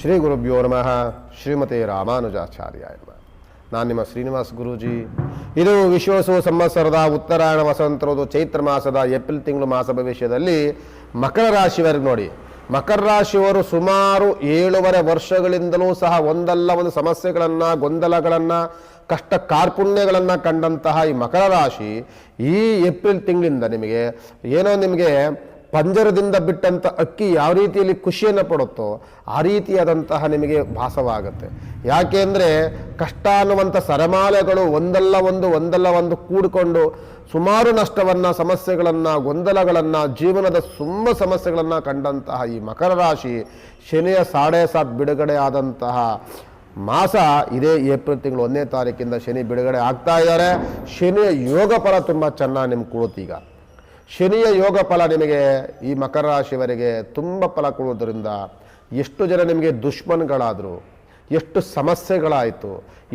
ಶ್ರೀ ಗುರುಭ್ಯೋ ನಮಃ ಶ್ರೀಮತಿ ರಾಮಾನುಜಾಚಾರ್ಯ ನಮಃ. ನಾನು ನಿಮ್ಮ ಶ್ರೀನಿವಾಸ್ ಗುರೂಜಿ. ಇದು ವಿಶ್ವಸು ಸಂವತ್ಸರದ ಉತ್ತರಾಯಣ ವಸಂತರದು ಚೈತ್ರ ಮಾಸದ ಏಪ್ರಿಲ್ ತಿಂಗಳು ಮಾಸ ಭವಿಷ್ಯದಲ್ಲಿ ಮಕರ ರಾಶಿಯವರಿಗೆ ನೋಡಿ. ಮಕರ ರಾಶಿಯವರು ಸುಮಾರು ಏಳುವರೆ ವರ್ಷಗಳಿಂದಲೂ ಸಹ ಒಂದಲ್ಲ ಒಂದು ಸಮಸ್ಯೆಗಳನ್ನು, ಗೊಂದಲಗಳನ್ನು ಕಷ್ಟ ಕಾರ್ಪುಣ್ಯಗಳನ್ನು ಕಂಡಂತಹ ಈ ಮಕರ ರಾಶಿ ಈ ಏಪ್ರಿಲ್ ತಿಂಗಳಿಂದ ನಿಮಗೆ ಏನೋ ನಿಮಗೆ ಪಂಜರದಿಂದ ಬಿಟ್ಟಂಥ ಅಕ್ಕಿ ಯಾವ ರೀತಿಯಲ್ಲಿ ಖುಷಿಯನ್ನು ಪಡುತ್ತೋ ಆ ರೀತಿಯಾದಂತಹ ನಿಮಗೆ ಭಾಸವಾಗುತ್ತೆ. ಯಾಕೆ ಅಂದರೆ ಕಷ್ಟ ಅನ್ನುವಂಥ ಸರಮಾಲೆಗಳು ಒಂದಲ್ಲ ಒಂದು ಒಂದಲ್ಲ ಒಂದು ಕೂಡಿಕೊಂಡು ಸುಮಾರು ನಷ್ಟವನ್ನು, ಸಮಸ್ಯೆಗಳನ್ನು, ಗೊಂದಲಗಳನ್ನು, ಜೀವನದ ತುಂಬ ಸಮಸ್ಯೆಗಳನ್ನು ಕಂಡಂತಹ ಈ ಮಕರ ರಾಶಿ ಶನಿಯ ಸಾಡೆ ಸಾತ್ ಬಿಡುಗಡೆ ಆದಂತಹ ಮಾಸ ಇದೇ ಏಪ್ರಿಲ್ ತಿಂಗಳು ಒಂದನೇ ತಾರೀಕಿಂದ ಶನಿ ಬಿಡುಗಡೆ ಆಗ್ತಾ ಇದ್ದಾರೆ. ಶನಿಯ ಯೋಗ ಫಲ ತುಂಬ ಚೆನ್ನಾಗಿ ನಿಮ್ಗೆ ಕೊಡುತ್ತೀಗ ಶನಿಯ ಯೋಗ ಫಲ ನಿಮಗೆ ಈ ಮಕರ ರಾಶಿಯವರಿಗೆ ತುಂಬ ಫಲ ಕೊಡುವುದರಿಂದ ಎಷ್ಟು ಜನ ನಿಮಗೆ ದುಶ್ಮನ್ಗಳಾದರು ಎಷ್ಟು ಸಮಸ್ಯೆಗಳಾಯಿತು,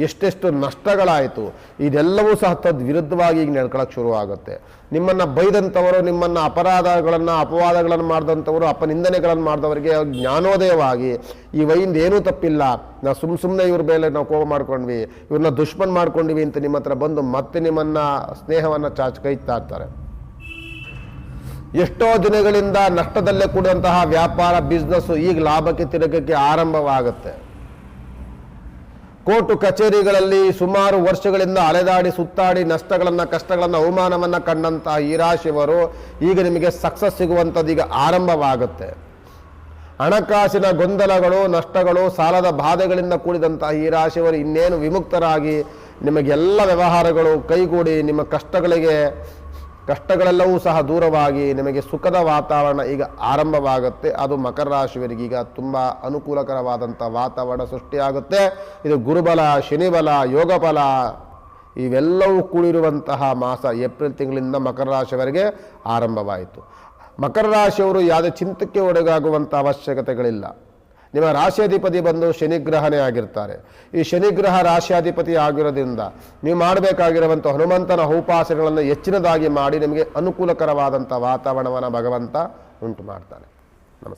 ಎಷ್ಟೆಷ್ಟು ನಷ್ಟಗಳಾಯಿತು, ಇದೆಲ್ಲವೂ ಸಹ ತದ್ವಿರುದ್ಧವಾಗಿ ಈಗ ನಡ್ಕೊಳಕ್ಕೆ ಶುರುವಾಗುತ್ತೆ. ನಿಮ್ಮನ್ನು ಬೈದಂಥವರು, ನಿಮ್ಮನ್ನು ಅಪರಾಧಗಳನ್ನು, ಅಪವಾದಗಳನ್ನು ಮಾಡಿದಂಥವರು, ಅಪನಿಂದನೆಗಳನ್ನು ಮಾಡಿದವರಿಗೆ ಜ್ಞಾನೋದಯವಾಗಿ ಈ ವೈಯಿಂದ ಏನೂ ತಪ್ಪಿಲ್ಲ. ನಾವು ಸುಮ್ಮ ಸುಮ್ಮನೆ ಇವ್ರ ಮೇಲೆ ನಾವು ಕೋಪ ಮಾಡ್ಕೊಂಡ್ವಿ ಇವ್ರನ್ನ ದುಶ್ಮನ್ ಮಾಡ್ಕೊಂಡ್ವಿ ಅಂತ ನಿಮ್ಮ ಹತ್ರ ಬಂದು ಮತ್ತೆ ನಿಮ್ಮನ್ನು ಸ್ನೇಹವನ್ನು ಚಾಚ್ ಕೈತಾ ಇರ್ತಾರೆ ಎಷ್ಟೋ ದಿನಗಳಿಂದ ನಷ್ಟದಲ್ಲೇ ಕೂಡುವಂತಹ ವ್ಯಾಪಾರ, ಬಿಸ್ನೆಸ್ಸು ಈಗ ಲಾಭಕ್ಕೆ ತಿರುಗಕ್ಕೆ ಆರಂಭವಾಗುತ್ತೆ. ಕೋರ್ಟು ಕಚೇರಿಗಳಲ್ಲಿ ಸುಮಾರು ವರ್ಷಗಳಿಂದ ಅಲೆದಾಡಿ ಸುತ್ತಾಡಿ ನಷ್ಟಗಳನ್ನು, ಕಷ್ಟಗಳನ್ನು, ಅವಮಾನವನ್ನು ಕಂಡಂತಹ ಈ ರಾಶಿಯವರು ಈಗ ನಿಮಗೆ ಸಕ್ಸಸ್ ಸಿಗುವಂಥದ್ದು ಈಗ ಆರಂಭವಾಗುತ್ತೆ. ಹಣಕಾಸಿನ ಗೊಂದಲಗಳು, ನಷ್ಟಗಳು, ಸಾಲದ ಬಾಧೆಗಳಿಂದ ಕೂಡಿದಂತಹ ಈ ರಾಶಿಯವರು ಇನ್ನೇನು ವಿಮುಕ್ತರಾಗಿ ನಿಮಗೆಲ್ಲ ವ್ಯವಹಾರಗಳು ಕೈಗೂಡಿ ನಿಮ್ಮ ಕಷ್ಟಗಳಿಗೆ ಕಷ್ಟಗಳೆಲ್ಲವೂ ಸಹ ದೂರವಾಗಿ ನಿಮಗೆ ಸುಖದ ವಾತಾವರಣ ಈಗ ಆರಂಭವಾಗುತ್ತೆ. ಅದು ಮಕರ ರಾಶಿಯವರಿಗೆ ಈಗ ತುಂಬ ಅನುಕೂಲಕರವಾದಂಥ ವಾತಾವರಣ ಸೃಷ್ಟಿಯಾಗುತ್ತೆ. ಇದು ಗುರುಬಲ, ಶನಿಬಲ, ಯೋಗಬಲ ಇವೆಲ್ಲವೂ ಕೂಡಿರುವಂತಹ ಮಾಸ ಏಪ್ರಿಲ್ ತಿಂಗಳಿಂದ ಮಕರ ರಾಶಿಯವರೆಗೆ ಆರಂಭವಾಯಿತು. ಮಕರ ರಾಶಿಯವರು ಯಾವುದೇ ಚಿಂತಕ್ಕೆ ಒಳಗಾಗುವಂಥ ಅವಶ್ಯಕತೆಗಳಿಲ್ಲ. ನಿಮ್ಮ ರಾಶಿಯಾಧಿಪತಿ ಬಂದು ಶನಿಗ್ರಹನೇ ಆಗಿರ್ತಾರೆ. ಈ ಶನಿಗ್ರಹ ರಾಶಿಯಾಧಿಪತಿ ಆಗಿರೋದ್ರಿಂದ ನೀವು ಮಾಡಬೇಕಾಗಿರುವಂಥ ಹನುಮಂತನ ಉಪಾಸನೆಗಳನ್ನು ಹೆಚ್ಚಿನದಾಗಿ ಮಾಡಿ ನಿಮಗೆ ಅನುಕೂಲಕರವಾದಂಥ ವಾತಾವರಣವನ್ನು ಭಗವಂತ ಉಂಟು ಮಾಡ್ತಾನೆ.